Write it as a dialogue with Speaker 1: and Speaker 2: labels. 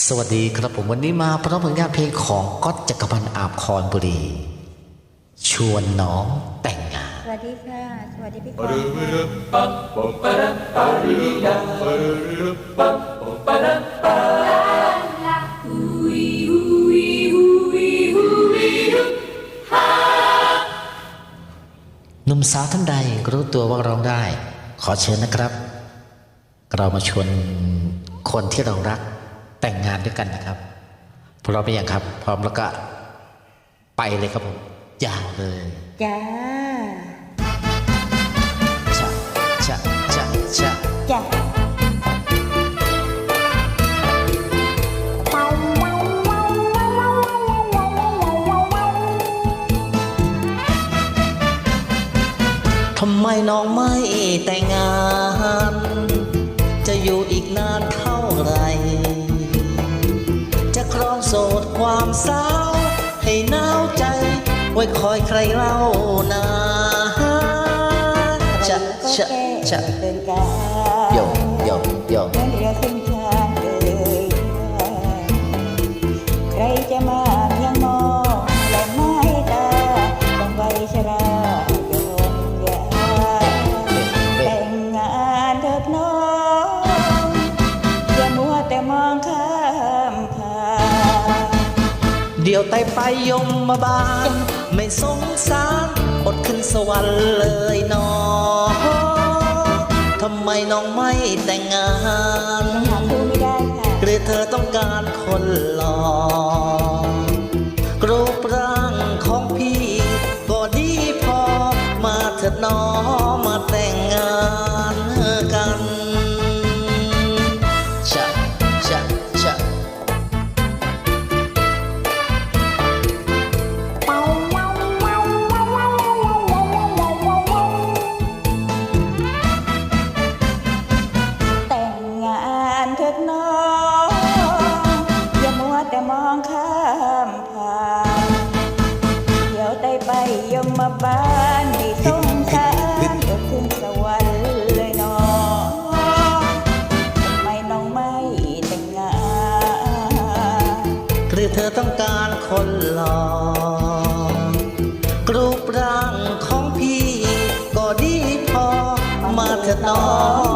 Speaker 1: สวัสดีครับผมวันนี้มาพร้อมผลงานเพลงของก๊อตจักรพันธ์อาบคอนบุรี ชวนน้องแต่งงาน
Speaker 2: สวัสดีค่ะ สวัสดีพี่กวางค่ะ
Speaker 1: หนุ่มสาวท่านใดรู้ตัวว่าร้องได้ ขอเชิญนะครับ เรามาชวนคนที่เรารัก แต่งงานด้วยกันนะครับพร้อมหรือยังครับ พร้อมแล้วก็ไปเลยครับผมยาวเลย
Speaker 2: จ้า
Speaker 1: ชะชะชะชะ
Speaker 2: จ้า
Speaker 1: ทำไมน้องไม่แต่งงาน จะอยู่อีกนานเท่าไหร่ สาว ให้หนาวใจ ไว้คอยใครเล่านาชะชะชะ
Speaker 2: เดินกา
Speaker 1: โยโยโย
Speaker 2: เหมือนเรือขึ้นชานเเดี่ยว
Speaker 1: ไต่ไปยมมาบานไม่สงสารอดขึ้นสวรรค์เลยนอทำไมน้องไม่แต่งงาน
Speaker 2: ม
Speaker 1: องข้าม
Speaker 2: ผ่านเดี๋ยวได้ไปยมมาบ้านให้สงสารก็ขึ้นสวรรค์เลยน้องทำไมน้องไม่แต่งงาน
Speaker 1: หรือเธอต้องการคนหล่อกรูปร่างของพี่ก็ดีพอมาเถิดน้อง